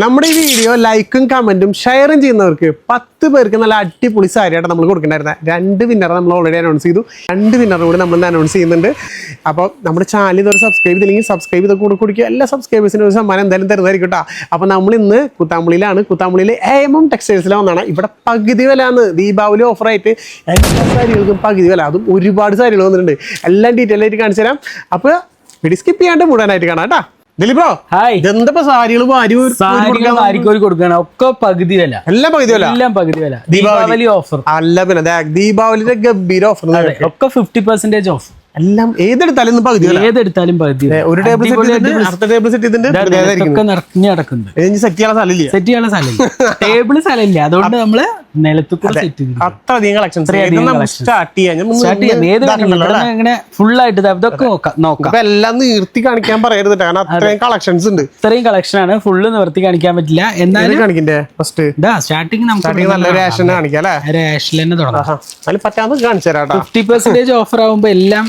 നമ്മുടെ ഈ വീഡിയോ ലൈക്കും കമന്റും ഷെയറും ചെയ്യുന്നവർക്ക് പത്ത് പേർക്ക് നല്ല അടിപൊളി സാരിയായിട്ട് നമ്മൾ കൊടുക്കണ്ടായിരുന്നത് രണ്ട് വിന്നർ നമ്മൾ ഓൾറെഡി അനൗൺസ് ചെയ്തു. രണ്ട് വിന്നർ കൂടി നമ്മൾ അനൗൺസ് ചെയ്യുന്നുണ്ട്. അപ്പോൾ നമ്മുടെ ചാനൽ ഇതുവരെ സബ്സ്ക്രൈബ് ചെയ്തില്ലെങ്കിൽ സബ്സ്ക്രൈബ് ചെയ്ത് കൂടെ കുടിക്കുക. എല്ലാ സബ്സ്ക്രൈബേഴ്സിനും ഒരു സമ്മാനം എന്തായാലും തരുന്നതായിരിക്കും കേട്ടോ അപ്പോൾ നമ്മൾ ഇന്ന് കുത്താമ്പളിയിലാണ് എം എം ടെക്സ്റ്റൈൽസിൽ വന്നാണ്. ഇവിടെ പകുതി വില ആണ്. ദീപാവലി ഓഫറായിട്ട് എല്ലാ സാരികൾക്കും പകുതി വില. അതും ഒരുപാട് സാരികൾ വന്നിട്ടുണ്ട്. എല്ലാം ഡീറ്റെയിൽ ആയിട്ട് കാണിച്ചു തരാം. അപ്പോൾ വീഡിയോ സ്കിപ്പ് ചെയ്യാണ്ട് മുഴുവനായിട്ട് കാണാം കേട്ടോ ദിലീപ് ബ്രോ ഹായ് ഇതെന്താ സാരികൾ വാരി ഒരു- സാരികൾ വാരിക്കോരി കൊടുക്കണം. ഒക്കെ പകുതി വില എല്ലാം പകുതി വില എല്ലാം പകുതി വില ദീപാവലി ഓഫർ അല്ല പിന്നെ ദീപാവലിയുടെ ഗംഭീര ഓഫർ ഒക്കെ ഫിഫ്റ്റി പെർസെന്റേജ് ഓഫ് എല്ലാം ഏതെടുത്താലും പകുതി ഏതെടുത്താലും പകുതി ഒരു ടേബിൾ സെറ്റ് അടുത്ത ടേബിൾ സെറ്റ് ചെയ്തിട്ട് ഒക്കെ നിറഞ്ഞു കിടക്കുന്നുണ്ട്. സെറ്റ് ചെയ്യാൻ സ്ഥലമില്ല. സെറ്റ് ചെയ്യാൻ സ്ഥലമില്ല. ടേബിൾ സ്ഥലമില്ല. അതുകൊണ്ട് നമ്മൾ നിലത്ത് കൂടെ സെറ്റ് അത്ര അധികം കളക്ഷൻസ്. സ്റ്റാർട്ട് ചെയ്യാം. ഞാൻ സ്റ്റാർട്ട് ചെയ്യാം. ഏത്? ഇങ്ങനെ ഫുൾ ആയിട്ട് ഇതാ ഇതൊക്കെ നോക്കാം എല്ലാം നിർത്തി കാണിക്കാൻ പറയരുത് കാരണം അത്രയും കളക്ഷൻസ് ഉണ്ട്. ഇത്രയും കളക്ഷൻ ആണ്. ഫുള്ള് നിവർത്തി കാണിക്കാൻ പറ്റില്ല. എന്നാലും കാണിക്കണ്ടേ ഫസ്റ്റ് സ്റ്റാർട്ടിങ് നമുക്ക് നല്ല റേഷൻ കാണിക്കാം അല്ലേ? രാഷിൽ തന്നെ തുടങ്ങാം. അതിൽ പറ്റാന്ന് കാണിച്ചു തരാം ഫിഫ്റ്റി പെർസെന്റേജ് ഓഫർ ആവുമ്പോ എല്ലാം.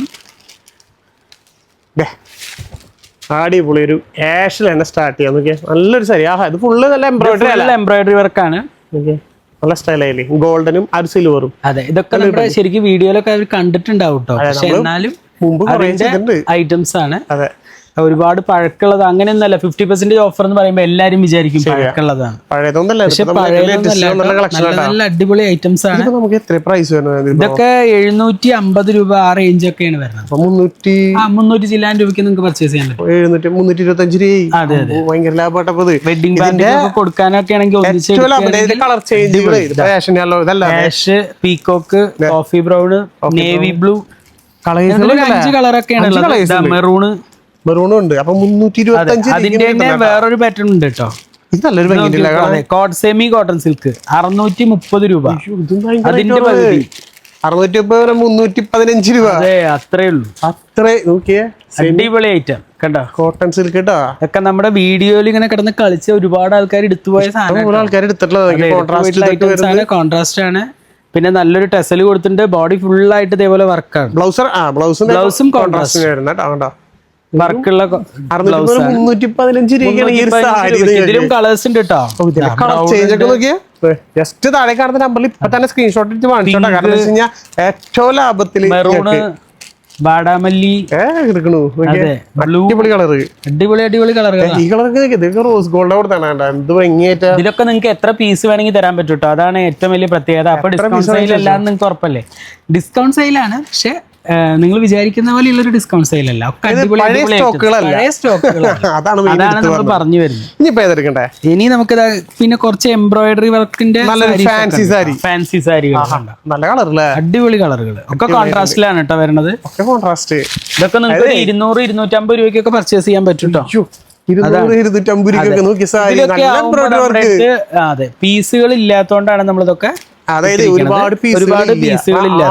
അടിപൊളി ഒരു ആഷിൽ തന്നെ സ്റ്റാർട്ട് ചെയ്യാം. നോക്കിയേ. നല്ലൊരു സാരി. ആഹാ ഇത് ഫുള്ള് നല്ല എംബ്രോയിഡറി അല്ല? എംബ്രോയിഡറി വർക്കാണ് ആണ്. നല്ല സ്റ്റൈലായില്ലേ ഗോൾഡനും ആ ഒരു സിൽവറും അതെ ഇതൊക്കെ നമ്മുടെ ശരിക്കും വീഡിയോയിലൊക്കെ അവർ കണ്ടിട്ടുണ്ടാവും കേട്ടോ പക്ഷെ എന്നാലും മുമ്പ് ഐറ്റംസ് ആണ്. അതെ. ഒരുപാട് പഴക്കമുള്ളത്. അങ്ങനെയൊന്നല്ല ഫിഫ്റ്റി പെർസെന്റേജ് ഓഫർ എന്ന് പറയുമ്പോൾ എല്ലാരും വിചാരിക്കും പഴക്കമുള്ളതാണ്. പഴയതൊന്നല്ല പക്ഷെ പഴയതൊന്നല്ല നല്ല അടിപൊളി ഐറ്റംസ് ആണ്. നമുക്ക് എത്ര പ്രൈസ്? ഇതൊക്കെ എഴുന്നൂറ്റി അമ്പത് രൂപ ആ റേഞ്ച് ഒക്കെയാണ് വരുന്നത്. മുന്നൂറ്റി ആ മുന്നൂറ്റി ചില്ലാൻ രൂപയ്ക്ക് നിങ്ങൾക്ക് പർച്ചേസ് ചെയ്യാൻ പറ്റും. എഴുന്നൂറ്റി മുന്നൂറ്റി ഇരുപത്തി അഞ്ച് രൂപ അതെ, ഭയങ്കര ലാഭപ്പെട്ടപ്പോ ഇത് വെഡിങ് കൊടുക്കാനൊക്കെ ആണെങ്കിൽ colour peacock coffee brown navy blue colours അഞ്ച് കളറൊക്കെയാണ് മെറൂണ് മെറൂണും ഉണ്ട് അപ്പൊ മുന്നൂറ്റി ഇരുപത്തി അഞ്ച് അതിന്റെ തന്നെ വേറൊരു പാറ്റേൺ ഉണ്ട് കേട്ടോ. ഇത് നല്ലൊരു കോട്ട് സെമി കോട്ടൺ സിൽക്ക് അറുന്നൂറ്റി മുപ്പത് രൂപ. അതിന്റെ അറുന്നൂറ്റി മുപ്പത് മുന്നൂറ്റി പതിനഞ്ച് രൂപ. അതെ അത്രേ ഉള്ളൂ. അത്രേ നോക്കിയേ. അടിപൊളി ഐറ്റം കണ്ടോ? കോട്ടൺ സിൽക്ക് കേട്ടോ ഒക്കെ നമ്മുടെ വീഡിയോയിൽ ഇങ്ങനെ കിടന്ന് കളിച്ച് ഒരുപാട് ആൾക്കാർ എടുത്തുപോയ സാധനം ആൾക്കാർ എടുത്തിട്ടുള്ളത്. കോൺട്രാസ്റ്റ് ആണ് പിന്നെ നല്ലൊരു ടെസൽ കൊടുത്തിട്ടുണ്ട്. ബോഡി ഫുൾ ആയിട്ട് ഇതേപോലെ വർക്കാണ് ബ്ലൗസിന്റെ ബ്ലൗസും കോൺട്രാസ്റ്റ് വരുന്ന കേട്ടോ കണ്ടോ? വർക്കുള്ള മുന്നൂറ്റി പതിനഞ്ച് ഇതിലും കളേഴ്സ് ഉണ്ട് കേട്ടോ ജസ്റ്റ് താഴെ കാണുന്ന നമ്പറിൽ ഇപ്പൊ തന്നെ സ്ക്രീൻഷോട്ട് എടുത്ത് വാങ്ങിച്ചോട്ടാ കാരണം എന്താ വെച്ച് കഴിഞ്ഞാൽ ഏറ്റവും ലാഭത്തിൽ മെറൂണ് വാടാമല്ലി. അടിപൊളി കളർ അടിപൊളി അടിപൊളി കളർ ഈ ഇതൊക്കെ റോസ് ഗോൾഡ് കൊടുത്താണ് കണ്ടോ എന്ത് ഭംഗിയായിട്ടാ. ഇതിലൊക്കെ നിങ്ങൾക്ക് എത്ര പീസ് വേണമെങ്കിൽ തരാൻ പറ്റൂട്ടോ അതാണ് ഏറ്റവും വലിയ പ്രത്യേകത. അപ്പൊ ഡിസ്കൗണ്ട് സെയിൽ അല്ലാന്ന് നിങ്ങൾക്ക് ഉറപ്പല്ലേ? ഡിസ്കൗണ്ട് സെയിലാണ് പക്ഷെ നിങ്ങൾ വിചാരിക്കുന്ന പോലെയുള്ള ഒരു ഡിസ്കൗണ്ട് സെയിൽ അല്ല അതാണ് നമ്മൾ പറഞ്ഞു വരുന്നത്. ഇനി നമുക്ക് പിന്നെ കുറച്ച് എംബ്രോയിഡറി വർക്കിന്റെ ഫാൻസി saree. ഫാൻസി നല്ല കളറല്ലേ? അടിപൊളി കളറുകൾ ഒക്കെ കോൺട്രാസ്റ്റിലാണ് കേട്ടോ വരുന്നത്. കോൺട്രാസ്റ്റ് ഇതൊക്കെ നിങ്ങൾക്ക് ഇരുന്നൂറ് ഇരുന്നൂറ്റമ്പത് രൂപയ്ക്കൊക്കെ പർച്ചേസ് ചെയ്യാൻ പറ്റും കേട്ടോ സാരി. അതെ പീസുകൾ ഇല്ലാത്തോണ്ടാണ് നമ്മളിതൊക്കെ അതായത് ഒരുപാട് പീസുകൾ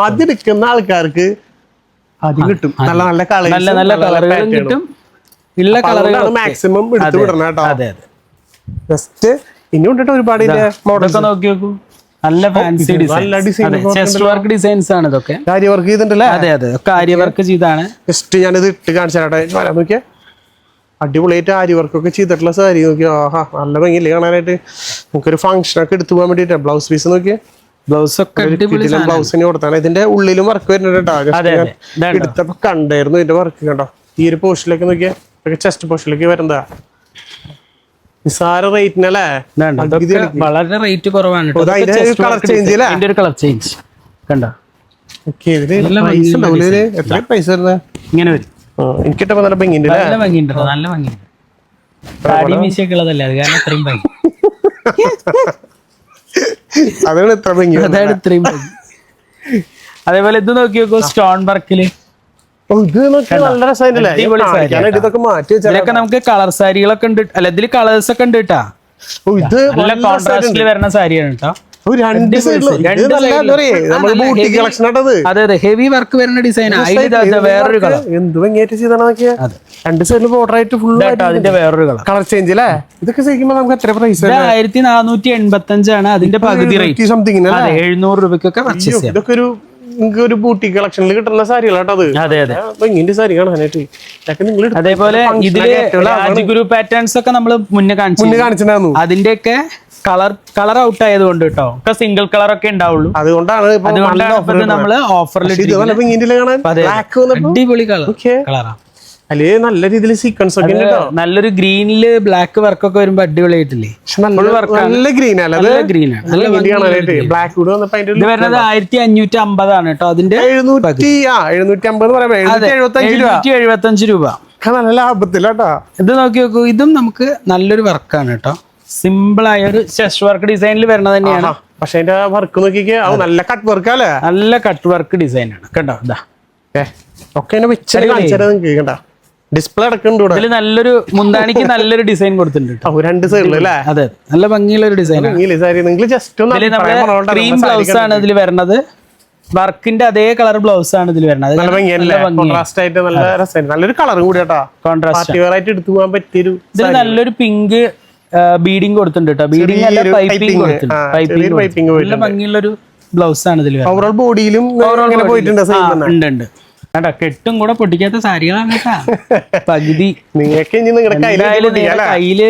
ആദ്യം എടുക്കുന്ന ആൾക്കാർക്ക് ആദ്യം കിട്ടും. നല്ല നല്ല കളർ നല്ല നല്ല കളറുകളും കിട്ടും. ഉള്ള കളറുകളാണ് മാക്സിമം എടുത്തു വിടണം കേട്ടോ. അതെ അതെ. ജസ്റ്റ് ഇനി കൊണ്ടിട്ട് ഒരുപാട് മോഡൽസ് നോക്കി നോക്കൂ. നല്ല fancy design chest work designs ആണ് ഇതൊക്കെ. കാര്യ വർക്ക് ചെയ്തിട്ടുണ്ടല്ലേ? അതെ അതെ. ഒക്കെ ആര്യ വർക്ക് ചെയ്താണ്. ജസ്റ്റ് ഞാനിത് ഇട്ട് കാണിച്ചാട്ടെ വരാൻ നോക്കിയേ. അടിപൊളിയായിട്ട് ആരി വർക്കൊക്കെ ചെയ്തിട്ടുള്ള സാരി നോക്കിയോ. ആഹാ നല്ല ഭംഗിയില്ലേ കാണാനായിട്ട്? നമുക്കൊരു ഫംഗ്ഷൻ ഒക്കെ എടുത്തു പോകാൻ വേണ്ടിട്ട് ബ്ലൗസ് പീസ് നോക്കിയേ. ബ്ലൗസ് ഒക്കെ. ബ്ലൗസിന് കൊടുത്താണ് ഇതിന്റെ ഉള്ളിലും വർക്ക് വരുന്നുണ്ട്? എടുത്തപ്പോ കണ്ടായിരുന്നു ഇതിന്റെ വർക്ക് കണ്ടോ ഈ ഒരു പോസ്റ്റിലേക്ക് നോക്കിയാ. ചെസ്റ്റ് പോസ്റ്റിലേക്ക് വരുന്നതാ. നിസാര റേറ്റിനല്ലേ വളരെ റേറ്റ് കുറവാണ് കളർ ചേഞ്ച്. അല്ലേ? ഒരു കളർ ചേഞ്ച് കണ്ടോ? ഓക്കെ ഇതിന് നല്ല പൈസ എത്ര ഇങ്ങനെ വരും. എനിക്കിട്ടപ്പോ നല്ല ഭംഗിയുണ്ട് നല്ല ഭംഗിയുണ്ട് കേട്ടോ, നല്ല ഭംഗിയുണ്ട്. താടി മീശയൊക്കെ ഉള്ളതല്ലേ? അത് കാരണം അത്രയും ഭംഗി. അതാണ് ഇത്ര ഭംഗി അതാണ് ഇത്രയും ഭംഗി. അതേപോലെ ഇത് നോക്കി നോക്കൂ സ്റ്റോൺ വർക്കിൽ. ഇത് നല്ല രസമായിട്ടല്ലേ ഇതൊക്കെ മാറ്റി ഇതിലൊക്കെ നമുക്ക് കളർ സാരികളൊക്കെ ഉണ്ട്. അല്ല ഇതിൽ കളേഴ്സ് ഒക്കെ ഉണ്ട് കേട്ടാ. ഇത് നല്ല കോൺട്രാസ്റ്റിൽ വരുന്ന സാരിയാണ് കേട്ടോ. രണ്ട് അതെ അതെ ഹെവി വർക്ക് വരുന്ന ഡിസൈൻ വേറൊരു കളർ എന്ത് ഭംഗിയായിട്ട്. രണ്ട് സൈഡിലും ബോർഡർ ആയിട്ട് ഫുൾ അതിന്റെ വേറൊരു കളർ കളർ ചേഞ്ച് അല്ലേ ഇതൊക്കെ നമുക്ക് എത്ര പ്രൈസ് ആയിരത്തി നാനൂറ്റി എൺപത്തി അഞ്ചാണ് അതിന്റെ പകുതി റേറ്റ് സംതിങ് എഴുന്നൂറ് രൂപയ്ക്കൊക്കെ പർച്ചേസ് ഇതൊക്കെ ഒരു നിങ്ങൾക്ക് ഒരു ബൂട്ടി കളക്ഷനിൽ കിട്ടുന്ന സാരികളാട്ടോ അത്. അതെ അതെ. അപ്പൊ ഇങ്ങനെ സാരി കാണാനായിട്ട്. നിങ്ങൾ അതേപോലെ ഇതിൽ രാജഗുരു പാറ്റേൺസ് ഒക്കെ നമ്മൾ മുന്നേ കാണിച്ചു മുന്നേ കാണിച്ചിട്ടുണ്ടായിരുന്നു. അതിന്റെയൊക്കെ കളർ കളർ ഔട്ട് ആയതുകൊണ്ട് കേട്ടോ ഒക്കെ സിംഗിൾ കളർ ഒക്കെ ഉണ്ടാവുള്ളൂ. അതുകൊണ്ടാണ് അതുകൊണ്ടാണ് നമ്മൾ ഓഫറിൽ അടിപൊളി കളർ ഓക്കെ അതിൽ നല്ല രീതിയിൽ സീക്വൻസ് ഒക്കെ നല്ലൊരു ഗ്രീനിൽ ബ്ലാക്ക് വർക്ക് ഒക്കെ വരുമ്പോ അടിപൊളിയായിട്ടില്ലേ? നല്ല നല്ല ഗ്രീൻ അല്ല നല്ല ഗ്രീൻ ബ്ലാക്ക് കൂടെ വന്നപ്പോ അതിന്റെ വരുന്നത് ആയിരത്തി അഞ്ഞൂറ്റി അമ്പതാണ് കേട്ടോ അതിന്റെ എഴുന്നൂറ്റി ആ എഴുന്നൂറ്റി അമ്പത് പറയാം എഴുന്നൂറ്റി രൂപ. നല്ല ലാഭത്തിലാട്ടാ ഇത് നോക്കി നോക്കൂ ഇതും നമുക്ക് നല്ലൊരു വർക്കാണ് കേട്ടോ. സിമ്പിൾ ആയ ഒരു ചെസ് വർക്ക് ഡിസൈനിൽ വരുന്നത് തന്നെയാണ്. പക്ഷെ അതിന്റെ വർക്ക് നോക്കിക്കേ നല്ല കട്ട് വർക്ക് അല്ലേ? നല്ല കട്ട് വർക്ക് ഡിസൈൻ ആണ്. കേട്ടോ ഇതാ ഒക്കെ വെച്ചാൽ കാണിച്ചാൽ നിങ്ങൾക്ക് കണ്ട ഡിസ്പ്ലേ അടക്കുന്നുണ്ട് ഇതിൽ നല്ലൊരു മുന്താണിക്ക് നല്ലൊരു ഡിസൈൻ കൊടുത്തിട്ടുണ്ട് രണ്ട് സൈഡിൽ അല്ലേ? അതെ നല്ല ഭംഗിയുള്ള ഒരു ഡിസൈൻ നിങ്ങൾ ജസ്റ്റ് ഒന്ന് ക്രീം ബ്ലൗസ് ആണ് ഇതിൽ വരുന്നത് വർക്കിന്റെ അതേ കളർ ബ്ലൗസ് ആണ് ഇതിൽ വരുന്നത് നല്ല ഭംഗിയല്ലേ കോൺട്രാസ്റ്റ് ആയിട്ട് നല്ല രസം നല്ലൊരു കളറും കൂടി കോൺട്രാസ്റ്റ് എടുത്തു പോകാൻ പറ്റിയൊരു ഇതിൽ നല്ലൊരു പിങ്ക് ബീഡിങ് കൊടുത്തിട്ടുണ്ട് കേട്ടോ. ബീഡിങ് അല്ല പൈപ്പിംഗ്. കൊടുത്തിട്ടുണ്ട്. പൈപ്പിംഗ് നല്ല ഭംഗിയുള്ള ഒരു ബ്ലൗസ് ആണ് ഇതിൽ വരുന്നത് ഓവറോൾ ബോഡിയിലും ഇങ്ങനെ പോയിട്ടുണ്ട് ഉണ്ട് ഉണ്ട്. കേട്ടോ കെട്ടും കൂടെ പൊട്ടിക്കാത്ത സാരികളാണ് കേട്ടാ. പകുതി. നിങ്ങൾക്ക് ഇനി നിങ്ങളുടെ എന്തായാലും കയ്യിൽ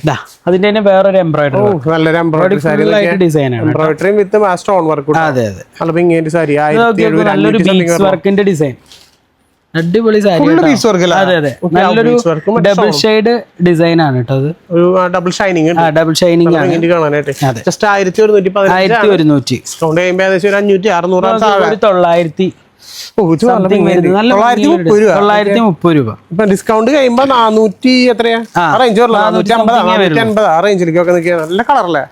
ദാ അതിന്റെ തന്നെ വേറൊരു എംബ്രോയിഡറി നല്ലൊരു എംബ്രോയിഡറി സാരി ഡിസൈൻ ആണ് എംബ്രോയിഡറിയും വിത്ത് ആ സ്റ്റോൺ വർക്ക് അതെ അതെ. സാരി. ഇത് ആയിരത്തി നോക്കിയപ്പോ എഴുപത് നല്ലൊരു ബീഡ്സ് വർക്കിന്റെ ഡിസൈൻ അടിപൊളി സാരി കേട്ടോ. അല്ലേ? അതെ അതെ. Okay, ആ നല്ലൊരു beads work ഉം മറ്റേ ഡബിൾ ഷെയ്ഡ് ഡിസൈൻ ആണ് കേട്ടോ അത്. ഒരു ഡബിൾ ഷൈനിങ് ആ ഡബിൾ ഷൈനിങ് ആണ്. കാണാനായിട്ട്. അതെ. ജസ്റ്റ് ആയിരത്തി ഒരുന്നൂറ്റി പതിനഞ്ച് ആയിരത്തി ഒരുന്നൂറ്റി. ഡിസ്കൗണ്ട് കഴിയുമ്പോൾ ഏകദേശം ഒരു അഞ്ഞൂറ്റി അറുന്നൂറ് ഒരു തൊള്ളായിരത്തി തൊള്ളായിരത്തി മുപ്പത് രൂപ. ഇപ്പൊ ഡിസ്കൗണ്ട് കഴിയുമ്പോ നാനൂറ്റി എത്രയാ? റേഞ്ച് റേഞ്ചിലേക്കൊക്കെ നിൽക്കുക നല്ല കളറല്ലേ?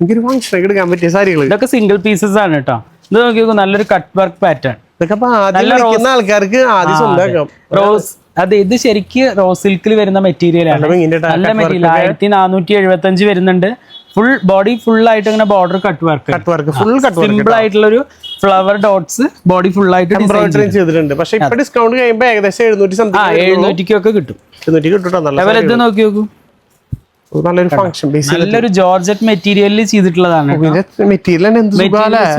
എനിക്കൊരു എടുക്കാൻ പറ്റിയ സാരികൾ ഇതൊക്കെ സിംഗിൾ പീസസ് ആണ് കേട്ടോ ഇത് നോക്കി നല്ലൊരു കട്ട് വർക്ക് പാറ്റേൺ ഇതൊക്കെ ആദ്യം ആൾക്കാർക്ക് ആദ്യം സ്വന്തമാക്കാം റോസ് അതെ ഇത് ശരിക്ക് റോസ് സിൽക്കിൽ വരുന്ന മെറ്റീരിയൽ ആണ്. നല്ല മെറ്റീരിയൽ ആയിരത്തി നാനൂറ്റി എഴുപത്തി അഞ്ച് വരുന്നുണ്ട്. ഫുൾ ബോഡി ഫുൾ ആയിട്ട് ഇങ്ങനെ border cut work cut work full cut simple ആയിട്ടുള്ള ഒരു ഫ്ലവർ ഡോട്ട്സ് ബോഡി ഫുൾ ആയിട്ട് എംബ്രോയിഡറി ചെയ്തിട്ടുണ്ട്. പക്ഷെ ഇപ്പൊ ഡിസ്കൗണ്ട് കഴിയുമ്പോൾ ഏകദേശം എഴുന്നൂറ്റി ആ സംതിങ് എഴുന്നൂറ്റിക്കൊക്കെ കിട്ടും. എഴുന്നൂറ്റി കിട്ടുട്ടോ? നല്ല ഇത് നോക്കി നോക്കൂ. നല്ലൊരു ഫംഗ്ഷൻ നല്ലൊരു ജോർജറ്റ് മെറ്റീരിയലിൽ ചെയ്തിട്ടുള്ളതാണ് മെറ്റീരിയൽ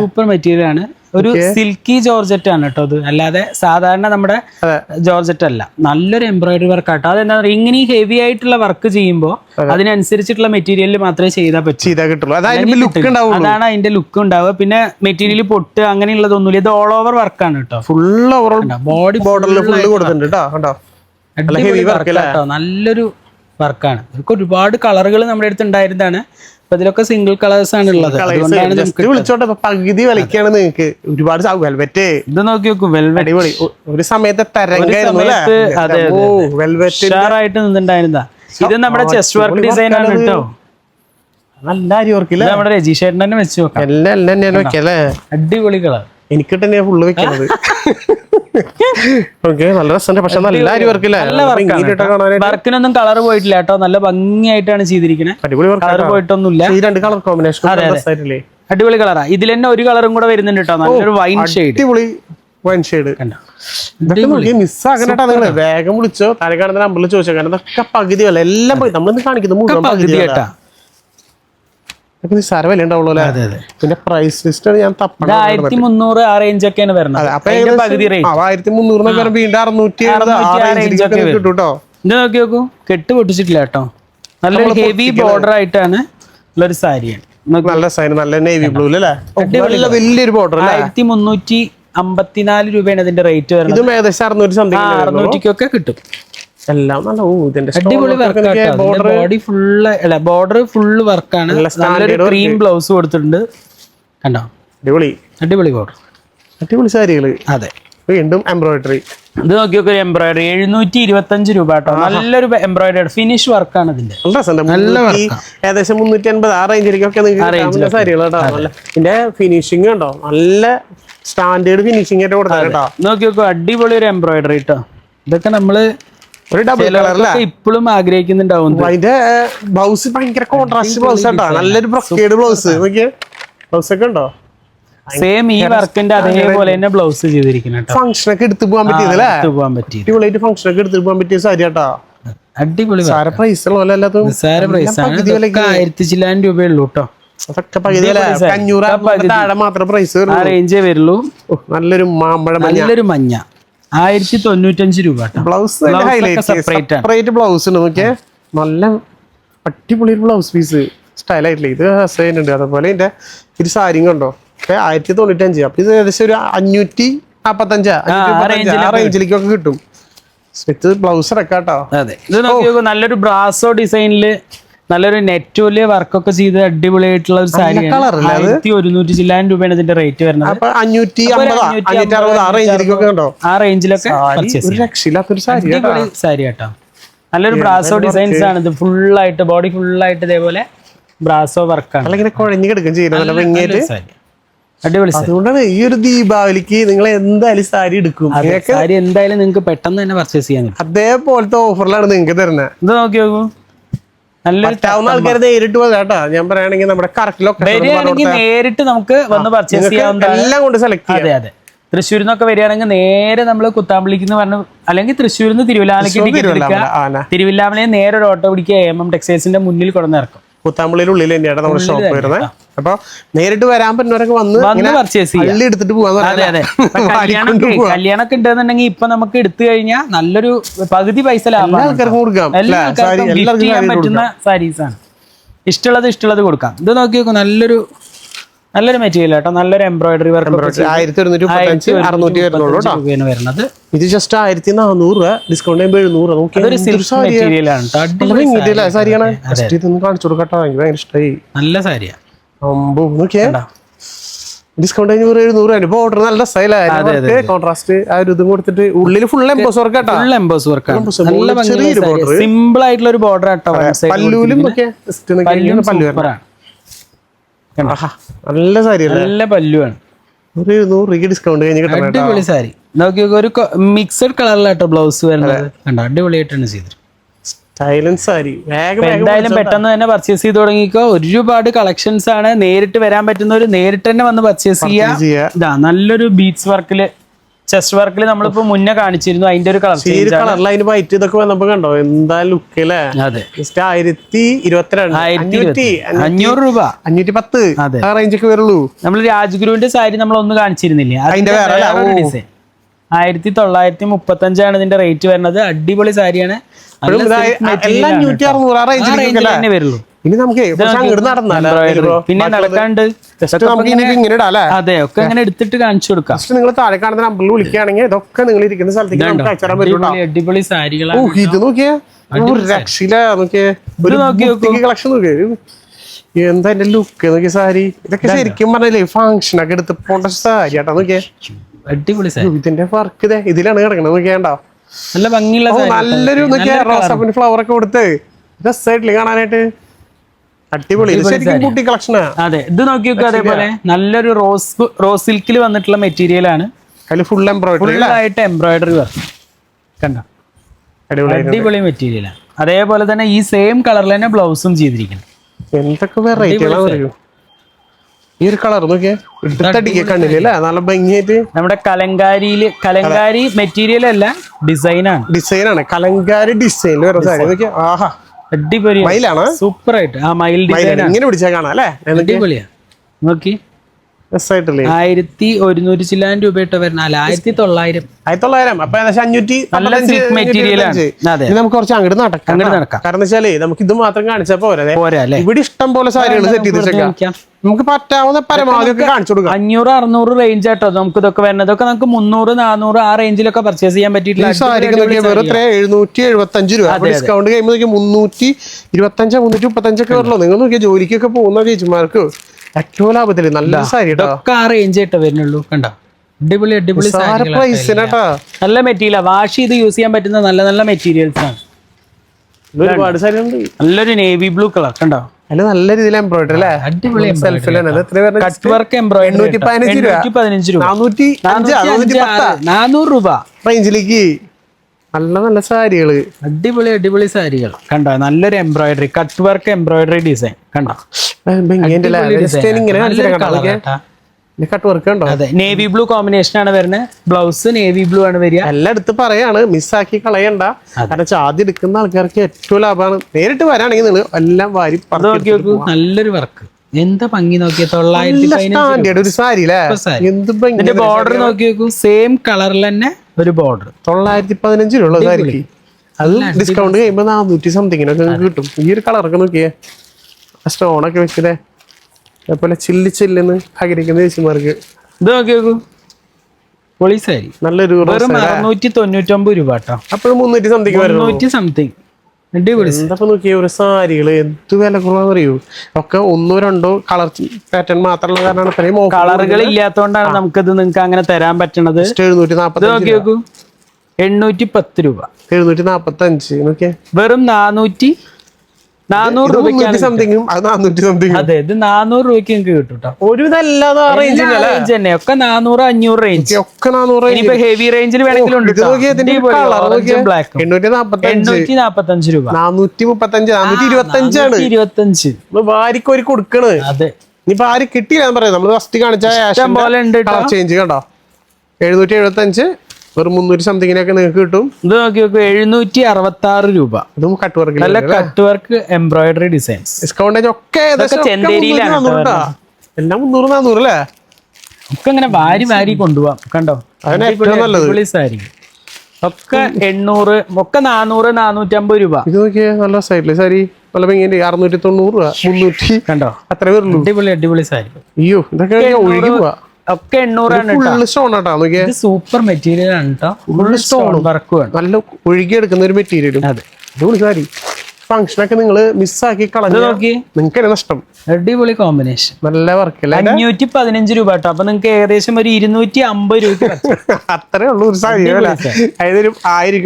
സൂപ്പർ മെറ്റീരിയൽ ആണ്. ഒരു സിൽക്കി ജോർജറ്റ് ആണ് കേട്ടോ അത് അല്ലാതെ സാധാരണ നമ്മുടെ ജോർജറ്റ് അല്ല. നല്ലൊരു എംബ്രോയിഡറി വർക്ക് ആട്ടോ. അതെന്താ പറയുക ഇങ്ങനെ ഹെവി ആയിട്ടുള്ള വർക്ക് ചെയ്യുമ്പോൾ അതിനനുസരിച്ചിട്ടുള്ള മെറ്റീരിയൽ മാത്രമേ ചെയ്താൽ പറ്റൂ. ചെയ്താൽ കിട്ടുള്ളൂ. അതാണ് അതിന്റെ ലുക്ക് ഉണ്ടാവുക. പിന്നെ മെറ്റീരിയൽ പൊട്ട് അങ്ങനെയുള്ളതൊന്നുമില്ല. ഇത് ഓൾ ഓവർ വർക്കാണ് കേട്ടോ ഫുൾ ഓവർ ബോഡി ബോർഡറിൽ ഫുള്ള് കൊടുത്തിട്ടുണ്ട് നല്ലൊരു വർക്കാണ് ഇതൊക്കെ ഒരുപാട് കളറുകൾ നമ്മുടെ അടുത്ത് ഉണ്ടായിരുന്നതാണ്. അപ്പൊ ഇതിലൊക്കെ സിംഗിൾ കളേഴ്സ് ആണ് ഉള്ളത്. വിളിച്ചോട്ടെ പകുതി വിലക്കാണ് നിങ്ങക്ക് ഒരുപാട് വെൽവെറ്റ് ഇത് നോക്കി നോക്കൂ വെൽവെറ്റ് അടിപൊളി. ഒരു സമയത്തെ വെൽവെറ്റ് ഉഷാറായിട്ട് ഇത്. നമ്മുടെ ചെസ്റ്റ് വർക്ക് ഡിസൈൻ ആണ് കേട്ടോ. നല്ല അരി ഓർക്കില്ല ഇത് നമ്മുടെ രജിഷേട്ടൻ തന്നെ വെച്ച് നോക്കാം എല്ലാം എല്ലാം തന്നെയാണ് വെക്കല്ലേ അടിപൊളി കളർ എനിക്കിട്ട് തന്നെയാ ഫുള്ള് വെക്കണത്. ഓക്കെ നല്ല രസമുണ്ട്. പക്ഷെ നല്ല അരി വർക്കില്ല വർക്കിനൊന്നും കളർ പോയിട്ടില്ല കേട്ടോ. നല്ല ഭംഗിയായിട്ടാണ് ചെയ്തിരിക്കുന്നത് അടിപൊളി വർക്ക് കളർ പോയിട്ടൊന്നുമില്ല. ഈ രണ്ട് കളർ കോമ്പിനേഷൻ അടിപൊളി കളറാ. ഇതിൽ തന്നെ ഒരു കളറും കൂടെ വരുന്നുണ്ട് കേട്ടോ. നല്ലൊരു വൈൻ ഷെയ്ഡ് അടിപൊളി വൈൻ ഷെയ്ഡ് മിസ്സാകണട്ടാ നിങ്ങൾ. വേഗം വിളിച്ചോ താഴെ കാണുന്ന നമ്പറിൽ ചോദിച്ചോ. കാരണം ഇതൊക്കെ പകുതി അല്ല എല്ലാം പോയി നമ്മളിന്ന് കാണിക്കുന്നത് പകുതി കേട്ടാ. ഉണ്ടാവുള്ളൂ അല്ലേ? പിന്നെ പ്രൈസ് ലിസ്റ്റ് ഞാൻ ആയിരത്തി മുന്നൂറ് ആ റേഞ്ച് ഒക്കെയാണ് വരുന്നത്. ആയിരത്തി മുന്നൂറിനൊക്കെ വീണ്ടും അറുന്നൂറ്റി കിട്ടും കേട്ടോ. ഇത് നോക്കി നോക്കൂ. കെട്ട് പൊട്ടിച്ചിട്ടില്ല കേട്ടോ. നല്ല ഹെവി ബോർഡർ ആയിട്ടാണ് ഉള്ളൊരു സാരിയാണ്. നല്ല സൈൻ നല്ല നേവി ബ്ലൂ അല്ലേ? നല്ല വലിയൊരു ബോർഡർ അല്ലേ? ആയിരത്തി മുന്നൂറ്റി അമ്പത്തിനാല് രൂപയാണ് ഇതിന്റെ റേറ്റ് വരുന്നത്. ഇതും ഏകദേശം അറുന്നൂറ്റി ആ സംതിങ് അറുന്നൂറ്റിക്കൊക്കെ കിട്ടും. എല്ലാം നല്ല ഓ ഇതിന്റെ അടിപൊളി ബോർഡർ ഫുള്ള് അല്ല ബോർഡർ ഫുള്ള് വർക്കാണ് നല്ല നല്ലൊരു ക്രീം ബ്ലൗസ് കൊടുത്തിട്ടുണ്ട്. കണ്ടോ? അടിപൊളി. അടിപൊളി ബോർഡർ അടിപൊളി സാരികൾ. അതെ. വീണ്ടും എംബ്രോയിഡറി ഇത് നോക്കിയൊക്കെ ഒരു എംബ്രോയിഡറി എഴുന്നൂറ്റി ഇരുപത്തഞ്ച് രൂപ കേട്ടോ. നല്ലൊരു എംബ്രോയിഡറി ഫിനിഷ് വർക്കാണ് ഇതിന്റെ. നല്ല ഏകദേശം മുന്നൂറ്റി അൻപത് ആ റേഞ്ചിലേക്കൊക്കെ നിങ്ങൾക്ക് സാരികൾ കേട്ടോ. നല്ല ഇതിന്റെ ഫിനിഷിംഗ് കണ്ടോ നല്ല സ്റ്റാൻഡേർഡ് ഫിനിഷിംഗ് ആയിട്ട് കൊടുത്താൽ കേട്ടോ. നോക്കി അടിപൊളി ഒരു എംബ്രോയിഡറി കേട്ടോ ഇതൊക്കെ നമ്മൾ ഒരു ഡബിൾ ഇപ്പോഴും ആഗ്രഹിക്കുന്നുണ്ടാവും. അതിന്റെ ബ്ലൗസ് ഭയങ്കര കോൺട്രാസ്റ്റ് ബ്ലൗസ് ആട്ടോ. നല്ലൊരു ബ്രൊക്കേഡ് ബ്ലൗസ് ബ്ലൗസ് ഒക്കെ ഉണ്ടോ? സെയിം ഈ വർക്കിന്റെ അതേപോലെ തന്നെ ബ്ലൗസ് ചെയ്തിരിക്കുന്നു ഫംഗ്ഷൻ ഒക്കെ എടുത്തു പോകാൻ പറ്റിയത് പോകാൻ പറ്റി അടിപൊളിയായിട്ട് ഫംഗ്ഷൻ ഒക്കെ എടുത്തു പോകാൻ പറ്റിയ സാരി കേട്ടോ അടിപൊളി സാര പ്രൈസ് ഉള്ള എല്ലാത്തും ആണ് ഇതൊക്കെ ആയിരത്തി ചില്ലാൻ രൂപയേ ഉള്ളൂ കേട്ടോ. അതൊക്കെ പകുതി അഞ്ഞൂറ് താഴെ പ്രൈസ് റേഞ്ചേ വരുള്ളൂ. നല്ലൊരു മാമ്പഴ നല്ലൊരു മഞ്ഞ. ആയിരത്തി തൊണ്ണൂറ്റഞ്ച് രൂപ ബ്ലൗസ്. സെപ്പറേറ്റ് ബ്ലൗസ് ഉണ്ട് നോക്കിയേ നല്ല അടിപൊളി ബ്ലൗസ് പീസ് സ്റ്റൈലായിട്ടില്ല ഇത് ഉണ്ട്. അതുപോലെ ഇതിന്റെ ഒരു സാരിയും കണ്ടോ? ആയിരത്തി തൊണ്ണൂറ്റഞ്ച് അപ്പൊ ഇത് ഏകദേശം ഒരു അഞ്ഞൂറ്റി നാപ്പത്തഞ്ച്? ആ റേഞ്ചിലേക്കൊക്കെ കിട്ടും. സ്മിത്ത് ബ്ലൗസ് ഇറക്കാട്ടോ. അതെ. ഇത് നല്ലൊരു ബ്രാസോ ഡിസൈനിൽ നല്ലൊരു നെറ്റോൽ വർക്കൊക്കെ ചെയ്ത് അടിപൊളിയായിട്ടുള്ള ഒരു സാരിയാണ്. അത്? ആയിരത്തി ഒരുന്നൂറ്റി ചില്ലായിരം രൂപയാണ് ഇതിന്റെ റേറ്റ് വരുന്നത്. അഞ്ഞൂറ്റി ആ റേഞ്ചിലൊക്കെ സാരി സാരി കേട്ടോ. അടിപൊളി സാരി കേട്ടോ. നല്ലൊരു ബ്രാസോ ഡിസൈൻസ് ആണ് ഇത്. ഫുള്ളായിട്ട് ബോഡി ഫുള്ളായിട്ട് ഇതേപോലെ ബ്രാസോ വർക്കാണ് നല്ല ഇങ്ങനെ കുഴഞ്ഞു കിടക്കും ചെയ്യുന്നത് നല്ല ഭംഗിയായിട്ട്. സാരി. അടിപൊളി സാരി. അതുകൊണ്ടാണ് ഈ ഒരു ദീപാവലിക്ക് നിങ്ങൾ എന്തായാലും സാരി എടുക്കും. സാരി എന്തായാലും നിങ്ങൾക്ക് പെട്ടെന്ന് തന്നെ പർച്ചേസ് ചെയ്യാൻ അതേപോലത്തെ ഓഫറിലാണ് നിങ്ങൾക്ക് തരുന്നത് ഇത് നോക്കി നോക്കൂ പറ്റാവുന്ന ആൾക്കാർ നേരിട്ട് കേട്ടോ. ഞാൻ പറയുകയാണെങ്കിൽ നമ്മുടെ കറക്റ്റ് ലൊക്കേഷൻ വരികയാണെങ്കിൽ നേരിട്ട് നമുക്ക് വന്ന് പർച്ചേസ് ചെയ്യാവുന്ന എല്ലാം കൊണ്ട് സെലക്ട് ചെയ്യാം. അതെ അതെ. തൃശ്ശൂരിൽ നിന്നൊക്കെ വരികയാണെങ്കിൽ നേരെ നമ്മൾ കുത്താമ്പളിക്ക് എന്ന് പറഞ്ഞു അല്ലെങ്കിൽ തൃശ്ശൂരിൽ നിന്ന് തിരുവില്ലാമലയ്ക്ക് ടിക്കറ്റ് എടുക്കുക. നേരെ ഒരു ഓട്ടോ പിടിക്കുക. എം എം ടെക്സ്റ്റൈൽസിന്റെ മുന്നിൽ കൊണ്ടുവന്ന് ഇറക്കും. പുത്താമ്പള്ളിയുടെ ഉള്ളിൽ തന്നെയാണ് നമ്മുടെ ഷോപ്പ് വരുന്നത് അപ്പൊ നേരിട്ട് വരാൻ പറ്റുന്നവരൊക്കെ വന്ന് പർച്ചേസ് എടുത്തിട്ട് കല്യാണമൊക്കെ ഉണ്ടെന്നുണ്ടെങ്കിൽ ഇപ്പൊ നമുക്ക് എടുത്തു കഴിഞ്ഞാൽ നല്ലൊരു പകുതി പൈസ ലാഭം ആൾക്കാർക്കും കൊടുക്കാം. എല്ലാവർക്കും പറ്റുന്ന സാരീസ് ആണ് ഇഷ്ടമുള്ളത് ഇഷ്ടമുള്ളത് കൊടുക്കാം. ഇത് നോക്കി നോക്കൂ നല്ലൊരു നല്ലൊരു മെറ്റീരിയൽ കേട്ടോ നല്ലൊരു എംബ്രോയിഡറി വർക്ക് ആയിരത്തി അറുന്നൂറ്റി വരുന്നത്. ഇത് ജസ്റ്റ് ആയിരത്തി നാനൂറ് രൂപ. ഡിസ്കൗണ്ട് ചെയ്യുമ്പോൾ എഴുന്നൂറ് കാണിച്ചു കൊടുക്കട്ടോ. എനിക്ക് ഭയങ്കര ഇഷ്ടമായി നല്ല സാരിയാ. ഡിസ്കൗണ്ട് കഴിഞ്ഞ എഴുന്നൂറ് രൂപ. ഇപ്പൊ ഓർഡർ നല്ല സ്റ്റൈലായിരുന്നു കോൺട്രാസ്റ്റ് ആ ഒരു ഇതും കൊടുത്തിട്ട് ഉള്ളിൽ full emboss work full emboss work. Simple ആയിട്ടുള്ള ഒരു ബോർഡർ ആട്ടോ. പല്ലൂലും ഒക്കെ ഒന്ന് പല്ലും പല്ലു വരണം. സൂപ്പറാണ് ആഹാ, നല്ല സാരി നല്ല പല്ലുവാണ്. ഒരു എഴുന്നൂറ് രൂപയ്ക്ക് ഡിസ്കൗണ്ട് കഴിഞ്ഞ് അടിപൊളി സാരി. നോക്കി ഒരു മിക്സഡ് കളറിലാട്ടോ ബ്ലൗസ് വരുന്നത്. കണ്ടോ? അടിപൊളിയായിട്ടാണ് ചെയ്തത്. സ്റ്റൈലൻ സാരി. എന്തായാലും പെട്ടെന്ന് തന്നെ പർച്ചേസ് ചെയ്ത് തുടങ്ങിക്കോ. ഒരുപാട് കളക്ഷൻസ് ആണ്. നേരിട്ട് വരാൻ പറ്റുന്ന ഒരു നേരിട്ട് തന്നെ വന്ന് പർച്ചേസ് ചെയ്യാ. നല്ലൊരു ബീച്ച് വർക്കിൽ ചെസ്റ്റ് വർക്കിൽ നമ്മളിപ്പോ മുന്നേ കാണിച്ചിരുന്നു അതിന്റെ ഒരു കളർ കളറിൽ അതിന് വൈറ്റ് ഇതൊക്കെ വന്നപ്പോ കണ്ടോ? എന്താ ലുക്ക് അല്ലേ അതെ. ജസ്റ്റ് ആയിരത്തി ഇരുപത്തിരണ്ട് ആയിരത്തി അഞ്ഞൂറ് രൂപ. അഞ്ഞൂറ്റി പത്ത്. ആ റേഞ്ച് ഒക്കെ വരുള്ളൂ. നമ്മൾ രാജ്ഗുരുവിന്റെ സാരി നമ്മൾ ഒന്ന് കാണിച്ചിരുന്നില്ലേ. അതിന്റെ വേറെ. ഡിസൈൻ ആയിരത്തി തൊള്ളായിരത്തി മുപ്പത്തി അഞ്ചാണ് ഇതിന്റെ റേറ്റ് വരുന്നത്. അടിപൊളി സാരിയാണ്. പിന്നെ നടക്കാണ്ട് ജസ്റ്റ് നമുക്ക് ഇനി ഇങ്ങനെ ഇടാം അല്ലേ? അതെ ഒക്കെ അങ്ങനെ എടുത്തിട്ട് കാണിച്ചു കൊടുക്കാം. ജസ്റ്റ് നിങ്ങൾ താഴെ കാണുന്ന നമ്പറിൽ വിളിക്കുകയാണെങ്കിൽ ഇതൊക്കെ നിങ്ങൾ ഇരിക്കുന്ന സ്ഥലത്തേക്ക് നമുക്ക് അയച്ചു തരാൻ പറ്റും അടിപൊളി അടിപൊളി ഓ സാരികളാണ് ഇത് നോക്കിയേ? ഒരു രക്ഷയില്ല നോക്കിയേ. ഒരു നോക്കി കളക്ഷൻ നോക്കിയേ. എന്താ എന്റെ ലുക്ക് നോക്കിയ സാരി? ഇതൊക്കെ ശരിക്കും പറഞ്ഞില്ലേ ഫംഗ്ഷൻ ഒക്കെ എടുത്ത് പോണ്ട സാരി കേട്ടോ നോക്കിയേ. അടിപൊളി ഇതിന്റെ വർക്ക് ഇതേ ഇതിലാണ് കിടക്കണത് നോക്കിയാണ്ടോ നല്ല ഭംഗിയുള്ള നല്ലൊരു നോക്കിയാ റോസാപ്പിന് ഫ്ലവർ ഒക്കെ കൊടുത്ത്. രസമായിട്ടില്ലേ കാണാനായിട്ട്. അടിപൊളി. അതെ. ഇത് നോക്കി നോക്കുക അതേപോലെ നല്ലൊരു റോസ് റോസ് സിൽക്കിൽ വന്നിട്ടുള്ള മെറ്റീരിയൽ ആണ്. ഫുൾ എംബ്രോയിഡറി ആയിട്ട് എംബ്രോയിഡറി വർക്ക് കണ്ട? അടിപൊളി മെറ്റീരിയൽ ആണ്. അതേപോലെ തന്നെ ഈ സെയിം കളറിൽ തന്നെ ബ്ലൗസും ചെയ്തിരിക്കുന്നത് എന്തൊക്കെ വെറൈറ്റികളാണ് പറയൂ ഈ ഒരു കളർ നോക്കിയേ. എടുത്തടിക്കുക കണ്ണിലല്ലേ നല്ല ഭംഗിയായിട്ട്. നമ്മുടെ കലങ്കാരിയിൽ കലങ്കാരി മെറ്റീരിയൽ അല്ല ഡിസൈനാണ് ഡിസൈൻ ആണ്. കലങ്കാരി ഡിസൈനിൽ വരുന്ന സാരി. ആഹാ. അടിപൊളി മയിലാണ്? സൂപ്പർ ആയിട്ട് ആ മയിൽ ഡിസൈൻ ഇങ്ങനെ പിടിച്ചാൽ കാണാം അല്ലേ? അടിപൊളിയാ. നോക്കി. ആയിരത്തി ഒരുന്നൂറ്റി ചില്ലായിരം രൂപയിട്ട് വരുന്ന അല്ല ആയിരത്തി തൊള്ളായിരം. ആയിരത്തി തൊള്ളായിരം. അപ്പൊ അഞ്ഞൂറ്റി നല്ല ആണ്. ഇനി നമുക്ക് കുറച്ച് അങ്ങോട്ട് നടക്കാം. അങ്ങോട്ട്. നടക്കാം. കാരണം വെച്ചാൽ നമുക്ക് ഇത് മാത്രം അല്ലേ? ഇവിടെ ഇഷ്ടം പോലെ സാരികൾ സെറ്റ് ചെയ്ത് വെച്ചേക്കാം. നമുക്ക് പറ്റാവുന്ന പരമാവധി ഒക്കെ കാണിച്ചു കൊടുക്കാം. അഞ്ഞൂറ് അറുന്നൂറ് റേഞ്ച് ആട്ടോ. നമുക്ക് ഇതൊക്കെ വരുന്നത്. ഇതൊക്കെ നമുക്ക് മുന്നൂറ് നാനൂറ് ആ റേഞ്ചിലൊക്കെ പർച്ചേസ് ചെയ്യാൻ പറ്റിയിട്ടില്ല ഈ സാരിക്ക് നോക്കിയാൽ വെറും എത്ര എഴുന്നൂറ്റി എഴുപത്തി അഞ്ച് രൂപ ഡിസ്കൗണ്ട് കഴിയുമ്പോൾ നോക്കിയാൽ മുന്നൂറ്റി ഇരുപത്തി അഞ്ച് മുന്നൂറ്റി മുപ്പത്തഞ്ചൊക്കെ വരുള്ളൂ നിങ്ങൾ നോക്കിയാൽ ജോലിക്കൊക്കെ പോകുന്ന ചേച്ചിമാർക്ക് ഏറ്റവും ലാഭത്തിൽ നല്ല സാരി കേട്ടോ ഇതൊക്കെ ആ റേഞ്ച് ആയിട്ടേ വരുന്നുള്ളൂ. കണ്ടോ? അടിപൊളി അടിപൊളി നല്ല മെറ്റീരിയൽ വാഷ് ചെയ്ത് യൂസ് ചെയ്യാൻ പറ്റുന്ന നല്ല നല്ല മെറ്റീരിയൽസ് ആണ്. ഒരുപാട് സാരി ഉണ്ട് നല്ലൊരു നേവി ബ്ലൂ കളർ കണ്ടോ? അല്ല നല്ല രീതിയിൽ എംബ്രോയിഡറി അല്ലേ? അടിപൊളി കട്ട്. വർക്ക് എംബ്രോയിഡറി പതിനഞ്ച് രൂപ. നാനൂറ്റി രൂപ. റേഞ്ചിലേക്ക് നല്ല നല്ല സാരികൾ. അടിപൊളി അടിപൊളി സാരികൾ. കണ്ടോ? നല്ലൊരു embroidery cut work embroidery design കണ്ടോ? കേട്ടാ. വർക്ക് ഉണ്ടോ? അതെ നേവി ബ്ലൂ കോമ്പിനേഷൻ ആണ് വരുന്നത് ബ്ലൗസ് നേവി ബ്ലൂ ആണ് വരിക. എല്ലായിടത്ത് എടുത്ത് പറയാണ് മിസ്സാക്കി കളയണ്ട. കാരണം ആദ്യം എടുക്കുന്ന ആൾക്കാർക്ക് ഏറ്റവും ലാഭമാണ് നേരിട്ട് വരാണെങ്കിൽ നിങ്ങൾ എല്ലാം വാരി നല്ലൊരു വർക്ക് എന്താ ഭംഗി നോക്കിയ? തൊള്ളായിരത്തി ഒരു സാരി അല്ലേ സാരി. എന്ത് ഭംഗി ഇതിന്റെ ബോർഡർ നോക്കി നോക്കൂ സെയിം കളറിൽ തന്നെ ഒരു ബോർഡർ തൊള്ളായിരത്തി പതിനഞ്ച് രൂപ സാരിക്ക് അത് ഡിസ്കൗണ്ട് കഴിയുമ്പോ നാനൂറ്റി സംതിങ്ങിനൊക്കെ കിട്ടും. ഈ ഒരു കളർ കളറൊക്കെ നോക്കിയേ. ആ സ്റ്റോണൊക്കെ വെച്ചില്ലേ? അതേപോലെ ചില്ല് ചില്ലെന്ന് ആഗ്രഹിക്കുന്ന ചേച്ചിമാർക്ക്. ഇത് നോക്കി നോക്കൂ പൊളി സാരി. നല്ലൊരു തൊണ്ണൂറ്റി അറുന്നൂറ്റി തൊണ്ണൂറ്റൊമ്പത് രൂപ കേട്ടോ. അപ്പോഴും മുന്നൂറ്റി സംതിങ് മുന്നൂറ്റി സംതിങ് എന്താ നോക്കിയ ഒരു സാരികൾ എന്ത് വില കുറവാന്ന് അറിയൂ? ഒക്കെ ഒന്നോ രണ്ടോ കളർ പാറ്റേൺ മാത്രമുള്ള കാരണമാണ് ഇത്രയും കളറുകൾ ഇല്ലാത്തതുകൊണ്ടാണ് നമുക്കിത് നിങ്ങൾക്ക് അങ്ങനെ തരാൻ പറ്റണത്. എഴുന്നൂറ്റി നാപ്പത്തി നോക്കി നോക്കൂ എണ്ണൂറ്റി പത്ത് രൂപ. എഴുന്നൂറ്റി നാപ്പത്തി അഞ്ച് വെറും നാനൂറ്റി നാനൂറ് സംതിങ്ങും അത് നാനൂറ്റി സംതിങ്ങും അതെ ഇത് നാനൂറ് രൂപയ്ക്ക് നിങ്ങൾക്ക് കിട്ടും കേട്ടോ ഒരു റേഞ്ച് തന്നെ. ഒക്കെ നാനൂറ് അഞ്ഞൂറ് റേഞ്ച് ഒക്കെ നാനൂറ് ഇനിയിപ്പോ ഹെവി റേഞ്ചിൽ വേണമെങ്കിലും എണ്ണൂറ്റി നാപ്പത്തഞ്ച് രൂപ. നാനൂറ്റി മുപ്പത്തഞ്ച് നാനൂറ്റി ഇരുപത്തി അഞ്ചാണ് ഇരുപത്തഞ്ച് വാരിക്കോരി കൊടുക്കണ്. അതെ. ഇനിയിപ്പോ ആര് കിട്ടിയില്ല പറയാം. നമ്മൾ ഫസ്റ്റ് കാണിച്ച ചേഞ്ച് കണ്ടോ? എഴുന്നൂറ്റി എഴുപത്തി അഞ്ച് വെറും മുന്നൂറ്റി സംതിങ്ങിനൊക്കെ നിങ്ങൾക്ക് കിട്ടും. ഇത് നോക്കി നോക്കൂ എഴുന്നൂറ്റി അറുപത്തി ആറ് രൂപ. ഇതും കട്ട് വർക്ക് നല്ല cut work embroidery designs discount ഒക്കെ ഏകദേശം ഒക്കെ ചെന്തേരിയിലാണ് മുന്നൂറ് നാന്നൂറ് ട്ടാ. എല്ലാം മുന്നൂറ് നാന്നൂറ് അല്ലേ? ഒക്കെ ഇങ്ങനെ വാരി വാരി കൊണ്ടുപോവാം കണ്ടോ? അതിന് ഏറ്റവും നല്ലത്. അടിപൊളി സാരി. ഒക്കെ എണ്ണൂറ് ഒക്കെ നാനൂറ് നാനൂറ്റമ്പത് രൂപ. ഇത് നോക്കിയേ നല്ല സൈഡിൽ സാരി. നല്ല ഭംഗിയുണ്ട്. അറുന്നൂറ്റി തൊണ്ണൂറ് രൂപ. മുന്നൂറ്റി കണ്ടോ? അത്രേ വരുള്ളൂ അടിപൊളി അടിപൊളി സാരി. അയ്യോ ഇതൊക്കെ ഒഴുകി പോവാ. ഒക്കെ എണ്ണൂറാണ് സ്റ്റോൺ ആട്ടാ സൂപ്പർ മെറ്റീരിയൽ ആണ് കേട്ടോ. ഫുൾ സ്റ്റോൺ വർക്ക് വേണം. നല്ല ഒഴുകിയെടുക്കുന്ന ഒരു മെറ്റീരിയലും അതെ. അടിപൊളി സാരി ഫംഗ്ഷനൊക്കെ നിങ്ങൾ മിസ്സാക്കി കളഞ്ഞു നോക്കി. നിങ്ങൾക്ക് നഷ്ടം. അടിപൊളി കോമ്പിനേഷൻ നല്ല വർക്കല്ലേ അഞ്ഞൂറ്റി പതിനഞ്ച് രൂപ കേട്ടോ. അപ്പൊ നിങ്ങൾക്ക് ഏകദേശം ഒരു ഇരുന്നൂറ്റി അമ്പത് രൂപ അത്രേ ഉള്ളൂ ഒരു സാരി അതായത് ഒരു ആയിരം.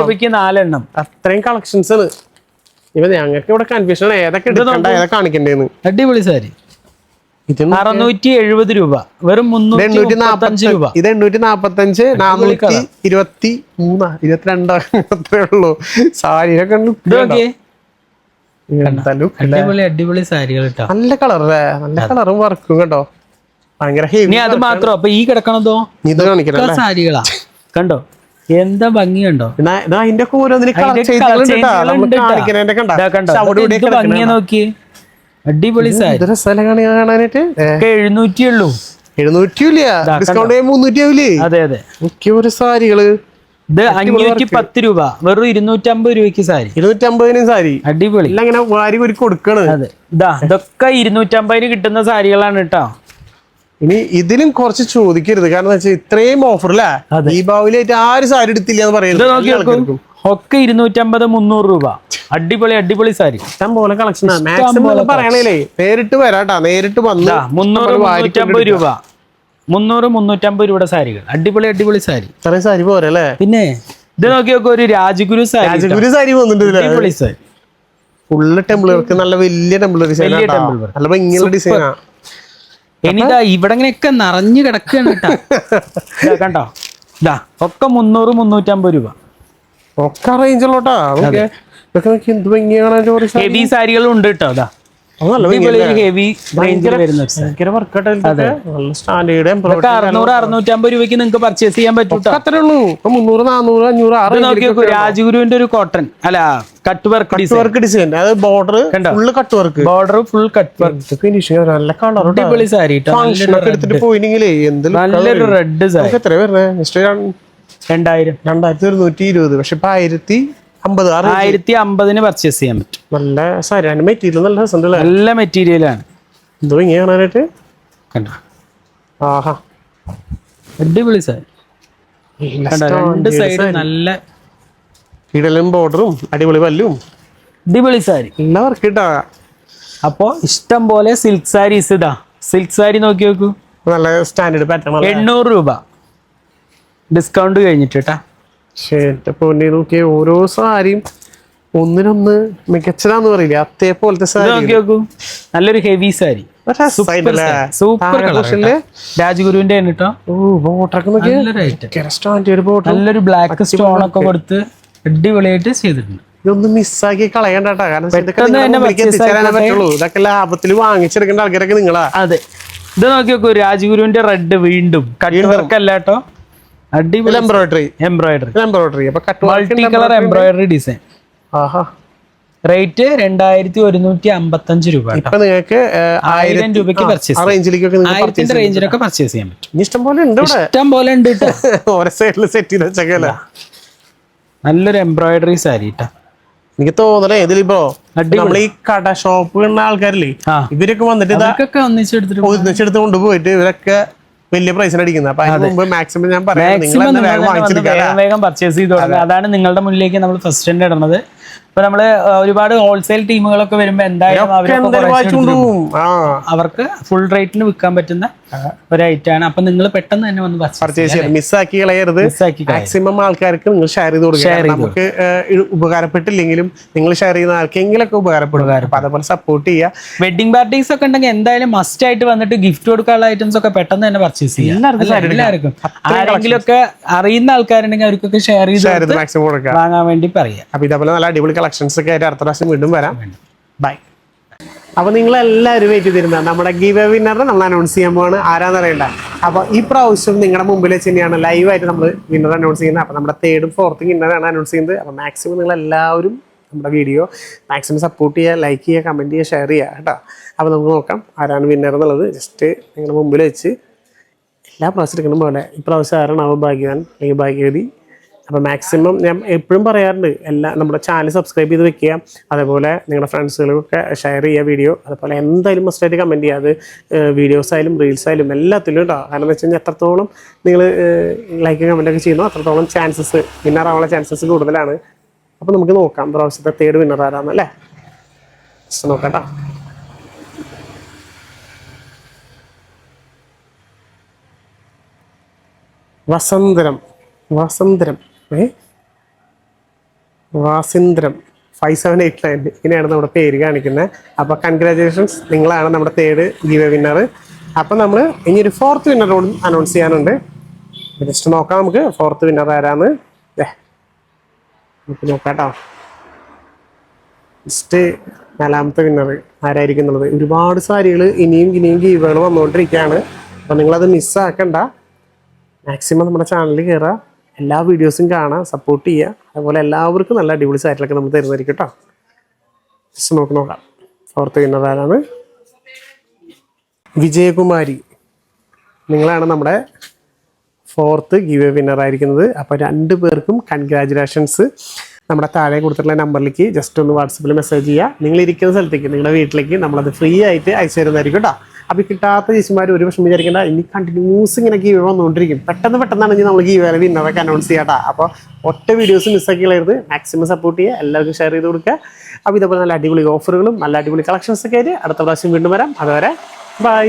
രൂപയ്ക്ക് നാലെണ്ണം. അത്രയും കളക്ഷൻസ് ആണ്. ഇപ്പൊ ഞങ്ങൾക്ക് ഇവിടെ കൺഫ്യൂഷൻ ഏതൊക്കെ എടുക്കണ്ട ഏതൊക്കെ കാണിക്കണ്ടേന്ന്. അടിപൊളി സാരി. അറുന്നൂറ്റി എഴുപത് രൂപ. വെറും മുന്നൂറ്റി എണ്ണൂറ്റി മുപ്പത്തഞ്ച് നാപ്പത്തി രൂപ. ഇത് എണ്ണൂറ്റി നാപ്പത്തഞ്ച് നാനൂറ്റി ഇരുപത്തി മൂന്നാ ഇരുപത്തിരണ്ടോ അത്രേ ഉള്ളൂ. സാരിയൊക്കെ? അടിപൊളി അടിപൊളി സാരികൾ കേട്ടോ നല്ല കളറല്ലേ നല്ല കളറും വർക്കും കേട്ടോ. ഭയങ്കര ഹെവി ഇനി അത് മാത്രം. അപ്പൊ ഈ കിടക്കണതോ ഇത്? കാണിക്കണം ഒക്കെ സാരികളാ. കണ്ടോ? എന്താ ഭംഗിയുണ്ടോ? ഭംഗിയാ നോക്കിയേ. അടിപൊളി കാണാനായിട്ട്? എഴുന്നൂറ്റി ഉള്ളൂ എഴുന്നൂറ്റി ഡിസ്കൗണ്ട് ചെയ്യുമ്പോൾ മുന്നൂറ്റി ആവില്ലേ അതെ. അതെ സാരികൾ ഇത് അഞ്ഞൂറ്റി പത്ത് രൂപ. വെറും ഇരുന്നൂറ്റമ്പത് രൂപയ്ക്ക് സാരി. ഇരുന്നൂറ്റി അമ്പതിനും സാരി. അടിപൊളി. ഇങ്ങനെ വാരി ഒരു കൊടുക്കണ്. അതെ. ഇതാ ഇതൊക്കെ ഇരുന്നൂറ്റമ്പതിന് കിട്ടുന്ന സാരികളാണ് കേട്ടോ. ഇനി ഇതിലും കുറച്ച് ചോദിക്കരുത്. കാരണം വെച്ചാൽ ഇത്രയും ഓഫർ അല്ലേ ദീപാവലിയായിട്ട് ആരും സാരി എടുത്തില്ല എന്ന് പറയുന്നത് ഒക്കെ ഇരുന്നൂറ്റമ്പത് മുന്നൂറ് രൂപ. അടിപൊളി അടിപൊളി സാരി. ഇഷ്ടം പോലെ കളക്ഷൻ മാക്സിമം പറയണേലേ നേരിട്ട് വരാട്ടാ. നേരിട്ട് വന്ന് മുന്നൂറ് മുന്നൂറ്റമ്പത് രൂപ. മുന്നൂറ് മുന്നൂറ്റമ്പത് രൂപയുടെ സാരികൾ. അടിപൊളി അടിപൊളി സാരി. ഇത്രയും സാരി പോരല്ലേ പിന്നെ ഇത് നോക്കി നോക്കി ഒരു രാജഗുരു സാരി. രാജഗുരു സാരി വന്നിട്ടുണ്ട് അടിപൊളി സാരി. ഫുള്ള് ടെമ്പിൾ വർക്ക് നല്ല വലിയ ടെമ്പിൾ ഡിസൈൻ. നല്ല ഭംഗിയുള്ള ഡിസൈനാ ഇനി ഇതാ ഇവിടെ ഇങ്ങനെയൊക്കെ നിറഞ്ഞു കിടക്കുകയാണ് കേട്ടോ. ഇതാ കണ്ടോ? ഇതാ ഒക്കെ മുന്നൂറ് മുന്നൂറ്റമ്പത് രൂപ. ഒക്കെ റേഞ്ചുള്ളോട്ടാ ഇതൊക്കെ നോക്കി എന്ത് ഭംഗിയാണ് ഹെവി സാരികളും ഉണ്ട് കേട്ടോ അതാ അറുന്നൂറ്റമ്പത് രൂപയ്ക്ക് നിങ്ങൾക്ക് പർച്ചേസ് ചെയ്യാൻ പറ്റും അത്രേ ഉള്ളൂ. മുന്നൂറ് അഞ്ഞൂറ് രാജഗുരുവിന്റെ ഒരു കോട്ടൺ അല്ല cut work design work design അത് border full full cut work border full cut work finishing നല്ല കളർ അടിപൊളി സാരി കേട്ടോ ഫംഗ്ഷൻ ഒക്കെ എടുത്തിട്ട് പോയില്ലെങ്കിലേ എന്ത് നല്ലൊരു റെഡ് സാരി. എത്ര വരുന്നത് രണ്ടായിരം. രണ്ടായിരത്തി ഒരുന്നൂറ്റി ഇരുപത്. പക്ഷെ ഇപ്പൊ ആയിരത്തി അമ്പത് ആയിരത്തി അമ്പതിന് പർച്ചേസ് ചെയ്യാൻ പറ്റും. നല്ല സാരി മെറ്റീരിയൽ നല്ല രസമുണ്ട് അല്ലേ നല്ല മെറ്റീരിയലാണ് എന്തോ ഇങ്ങനെ കാണാനായിട്ട്? കണ്ടോ? ആഹാ. അടിപൊളി സാരി. രണ്ട് സൈഡ് നല്ല ഇടലും ബോർഡറും അടിപൊളി പല്ലും. അടിപൊളി സാരി. വർക്ക് കിട്ടാ അപ്പോൾ ഇഷ്ടം പോലെ സിൽക്ക് സാരീസ് ഇതാ. സിൽക്ക് സാരി നോക്കി നോക്കൂ. നല്ല സ്റ്റാൻഡേർഡ് പാറ്റേൺ എണ്ണൂറ് രൂപ. ഡിസ്കൗണ്ട് കഴിഞ്ഞിട്ട് കേട്ടാ എന്റെ പൊന്നെ നോക്കിയ ഓരോ സാരിയും ഒന്നിനൊന്ന് മികച്ചതാന്ന് പറയില്ല? അതേ പോലത്തെ സാരി നല്ലൊരു ഹെവി സാരി. സൂപ്പർ രാജഗുരുവിന്റെ നല്ലൊരു ബ്ലാക്ക് സ്റ്റോൺ ഒക്കെ കൊടുത്ത് അടിപൊളിയായിട്ട് ചെയ്തിട്ടുണ്ട്. ഇതൊന്നും മിസ്സാക്കി കളയണ്ട കാരണം. പറ്റുള്ളൂ. ഇതൊക്കെ ലാഭത്തിൽ വാങ്ങിച്ചെടുക്കേണ്ട ആൾക്കാരൊക്കെ നിങ്ങളാ. അതെ. ഇത് നോക്കി നോക്കൂ രാജഗുരുവിന്റെ റെഡ് വീണ്ടും. കേട്ടോ അടിപൊളി എംബ്രോയിഡറി എംബ്രോയിഡറി എംബ്രോയിഡറി അപ്പൊ cut multi colour embroidery design ആഹാ റേറ്റ് രണ്ടായിരത്തി ഒരുന്നൂറ്റി അമ്പത്തഞ്ച് രൂപ. ഇപ്പൊ നിങ്ങൾക്ക് ആയിരം രൂപയ്ക്ക് പർച്ചേസ് റേഞ്ചിലേക്കൊക്കെ ആയിരത്തിന്റെ റേഞ്ചിലൊക്കെ പർച്ചേസ് ചെയ്യാൻ പറ്റും. ഇഷ്ടം പോലെ ഉണ്ട് ഇഷ്ടം പോലെ ഉണ്ട് ഓരോ സൈഡിൽ സെറ്റ് ചെയ്ത് വെച്ചേക്കല്ല? നല്ലൊരു എംബ്രോയിഡറി സാരി കേട്ടോ എനിക്ക് തോന്നണേ ഇതിലിപ്പോ നമ്മൾ ഈ കട ഷോപ്പ് ആൾക്കാരില്ലേ ഇവരൊക്കെ വന്നിട്ട് ഒന്നിച്ചെടുത്തിട്ട് ഒന്നിച്ചെടുത്ത് കൊണ്ടുപോയിട്ട് ഇവരൊക്കെ വലിയ പ്രൈസിൽ അടിക്കുന്നത്. അപ്പൊ അതിന് മുമ്പ് മാക്സിമം ഞാൻ പറയാം. നിങ്ങൾ തന്നെ വേഗം പർച്ചേസ് ചെയ്ത് അതാണ് നിങ്ങളുടെ മുന്നിലേക്ക് നമ്മൾ ഫസ്റ്റ് സ്റ്റാൻഡ് ഇടുന്നത്. ഇപ്പൊ നമ്മൾ ഒരുപാട് ഹോൾസെയിൽ ടീമുകളൊക്കെ വരുമ്പോ എന്തായാലും അവർക്ക് ഫുൾ റേറ്റിന് വിൽക്കാൻ പറ്റുന്ന ഒരു ഐറ്റം ആണ്. അപ്പൊ നിങ്ങൾ പെട്ടെന്ന് തന്നെ വന്ന് പർച്ചേസ് ചെയ്യണം. മിസ്സാക്കി കളയരുത്. മാക്സിമം ആൾക്കാർക്ക് നിങ്ങൾ ഷെയർ ചെയ്ത് കൊടുക്കുക. നമുക്ക് ഉപകാരപ്പെട്ടില്ലെങ്കിലും നിങ്ങൾ ഷെയർ ചെയ്യുന്ന ആർക്കെങ്കിലൊക്കെ ഉപകാരപ്പെടും. അപ്പൊ അതേപോലെ സപ്പോർട്ട് ചെയ്യുക. വെഡിങ് പാർട്ടീസ് ഒക്കെ ഉണ്ടെങ്കിൽ എന്തായാലും മസ്റ്റ് ആയിട്ട് വന്നിട്ട് ഗിഫ്റ്റ് കൊടുക്കാനുള്ള ഐറ്റംസ് ഒക്കെ പെട്ടെന്ന് തന്നെ പർച്ചേസ് ചെയ്യാം എല്ലാവർക്കും ആരെങ്കിലും ഒക്കെ അറിയുന്ന ആൾക്കാരുണ്ടെങ്കിൽ അവർക്കൊക്കെ ഷെയർ ചെയ്ത് വാങ്ങാൻ വേണ്ടി പറയാം അപ്പൊ ഇതേപോലെ നല്ല അടിപൊളി കളക്ഷൻസ് ഒക്കെ ആയിട്ട് അടുത്ത പ്രാവശ്യം വീണ്ടും വരാം. ബൈ അപ്പൊ നിങ്ങൾ എല്ലാവരും വെയിറ്റ് ചെയ്തിരുന്ന നമ്മുടെ ഗീവ് വിന്നറിനെ നമ്മൾ അനൗൺസ് ചെയ്യാൻ പോവാണ്. ആരാന്ന് അറിയണ്ട. അപ്പൊ ഈ പ്രാവശ്യം നിങ്ങളുടെ മുമ്പിൽ വെച്ച് തന്നെയാണ് ലൈവായിട്ട് നമ്മൾ വിന്നർ അനൗൺസ് ചെയ്യുന്നത്. അപ്പൊ നമ്മുടെ തേർഡും ഫോർത്തും വിന്നറാണ് അനൗൺസ് ചെയ്യുന്നത്. അപ്പൊ മാക്സിമം നിങ്ങൾ എല്ലാവരും നമ്മുടെ വീഡിയോ മാക്സിമം സപ്പോർട്ട് ചെയ്യുക ലൈക്ക് ചെയ്യുക കമന്റ് ചെയ്യുക ഷെയർ ചെയ്യുക കേട്ടോ. അപ്പോൾ നമുക്ക് നോക്കാം ആരാണ് വിന്നർ എന്നുള്ളത്. ജസ്റ്റ് നിങ്ങളുടെ മുമ്പിൽ വെച്ച് എല്ലാ പ്രാവശ്യം എടുക്കണം പോലെ. ഇപ്രാവശ്യം ആരാണ് അവ ഭാഗ്യവാൻ അല്ലെങ്കിൽ ഭാഗ്യവതി? അപ്പോൾ മാക്സിമം ഞാൻ എപ്പോഴും പറയാറുണ്ട് എല്ലാ നമ്മുടെ ചാനൽ സബ്സ്ക്രൈബ് ചെയ്ത് വെക്കുക. അതേപോലെ നിങ്ങളുടെ ഫ്രണ്ട്സുകളൊക്കെ ഷെയർ ചെയ്യുക വീഡിയോ അതുപോലെ എന്തായാലും മസ്റ്റായിട്ട് കമന്റ് ചെയ്യുക. അത് വീഡിയോസ് ആയാലും റീൽസ് ആയാലും എല്ലാത്തിലും കേട്ടോ കാരണം എന്ന് വെച്ച് കഴിഞ്ഞാൽ എത്രത്തോളം നിങ്ങൾ ലൈക്ക് കമന്റ് ഒക്കെ ചെയ്യുന്നു. അത്രത്തോളം ചാൻസസ് വിന്നറാവാനുള്ള ചാൻസസ് കൂടുതലാണ്. അപ്പോൾ നമുക്ക് നോക്കാം പ്രാവശ്യത്തെ തേർഡ് വിന്നർ ആരാന്നല്ലേ ജസ്റ്റ് നോക്കാം വസന്തരം വസന്തരം. ഏ? വാസിന്ദ്രം. ഫൈവ് സെവൻ എയ്റ്റ് നയൻ ഇങ്ങനെയാണ് നമ്മുടെ പേര് കാണിക്കുന്നത് അപ്പോൾ കൺഗ്രാജുലേഷൻസ് നിങ്ങളാണ് നമ്മുടെ തേർഡ് ഗീവ വിന്നർ അപ്പോൾ നമ്മൾ ഇനി ഒരു ഫോർത്ത് വിന്നറോടും അനൗൺസ് ചെയ്യാനുണ്ട്. ജസ്റ്റ് നോക്കാം നമുക്ക്. ഫോർത്ത് വിന്നർ ആരാന്ന്. നമുക്ക് നോക്കാട്ടോ. കേട്ടോ ജസ്റ്റ് നാലാമത്തെ വിന്നർ ആരായിരിക്കും എന്നുള്ളത്. ഒരുപാട് സാരികൾ ഇനിയും ഇനിയും ഗീവുകൾ വന്നുകൊണ്ടിരിക്കുകയാണ്. അപ്പോൾ നിങ്ങളത് മിസ്സാക്കണ്ട മാക്സിമം നമ്മുടെ ചാനലിൽ കയറുക എല്ലാ വീഡിയോസും കാണാം സപ്പോർട്ട് ചെയ്യുക. അതുപോലെ എല്ലാവർക്കും നല്ല അടിപൊളി സാരിലൊക്കെ നമ്മൾ തരുന്നതായിരിക്കും കേട്ടോ. ജസ്റ്റ് നോക്കി നോക്കാം. ഓർത്ത് ആരാണ്? വിജയകുമാരി. നിങ്ങളാണ് നമ്മുടെ ഫോർത്ത് ഗീവ് വിന്നർ ആയിരിക്കുന്നത്. അപ്പോൾ രണ്ട് പേർക്കും കൺഗ്രാജുലേഷൻസ് നമ്മുടെ താഴെ കൊടുത്തിട്ടുള്ള നമ്പറിലേക്ക് ജസ്റ്റ് ഒന്ന് വാട്സപ്പിൽ മെസ്സേജ് ചെയ്യുക. നിങ്ങൾ ഇരിക്കുന്ന സ്ഥലത്തേക്ക് നിങ്ങളുടെ വീട്ടിലേക്ക് നമ്മളത് ഫ്രീ ആയിട്ട് അയച്ചു തരുന്നതായിരിക്കും കേട്ടോ. അപ്പോൾ കിട്ടാത്ത ചേച്ചിമാർ ഒരു പക്ഷം വിചാരിക്കേണ്ട. ഇനി കണ്ടിന്യൂസ് ഇങ്ങനെ ഗീവ് വന്നുകൊണ്ടിരിക്കും പെട്ടെന്ന് പെട്ടെന്നാണ് ഇനി ഈ ഗീവ് വിന്നറൊക്കെ അനൗൺസ് ചെയ്യാട്ടോ. അപ്പോൾ ഒറ്റ വീഡിയോസ് മിസ്സാക്കി കളയരുത്. മാക്സിമം സപ്പോർട്ട് ചെയ്യുക. എല്ലാവർക്കും ഷെയർ ചെയ്ത് കൊടുക്കുക. അപ്പോൾ ഇതേപോലെ നല്ല അടിപൊളി ഓഫറുകളും നല്ല അടിപൊളി കളക്ഷൻസ് ഒക്കെ ആയിട്ട് അടുത്ത പ്രാവശ്യം വീണ്ടും വരാം. അതുവരെ ബൈ